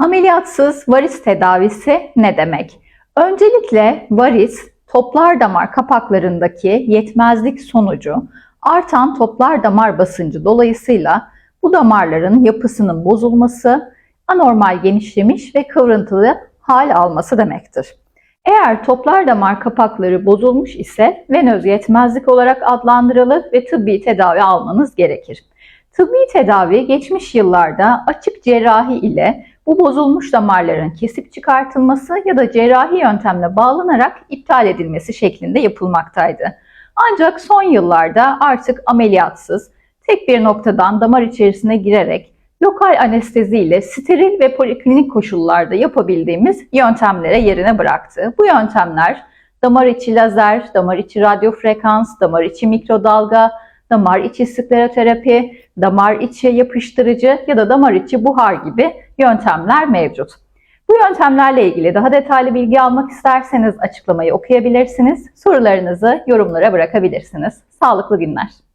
Ameliyatsız varis tedavisi ne demek? Öncelikle varis toplar damar kapaklarındaki yetmezlik sonucu artan toplar damar basıncı dolayısıyla bu damarların yapısının bozulması, anormal genişlemiş ve kıvrıntılı hal alması demektir. Eğer toplar damar kapakları bozulmuş ise venöz yetmezlik olarak adlandırılır ve tıbbi tedavi almanız gerekir. Tıbbi tedavi geçmiş yıllarda açık cerrahi ile bu bozulmuş damarların kesip çıkartılması ya da cerrahi yöntemle bağlanarak iptal edilmesi şeklinde yapılmaktaydı. Ancak son yıllarda artık ameliyatsız, tek bir noktadan damar içerisine girerek lokal anestezi ile steril ve poliklinik koşullarda yapabildiğimiz yöntemlere yerine bıraktı. Bu yöntemler damar içi lazer, damar içi radyo frekans, damar içi mikrodalga, damar içi skleroterapi, damar içi yapıştırıcı ya da damar içi buhar gibi yöntemler mevcut. Bu yöntemlerle ilgili daha detaylı bilgi almak isterseniz açıklamayı okuyabilirsiniz. Sorularınızı yorumlara bırakabilirsiniz. Sağlıklı günler.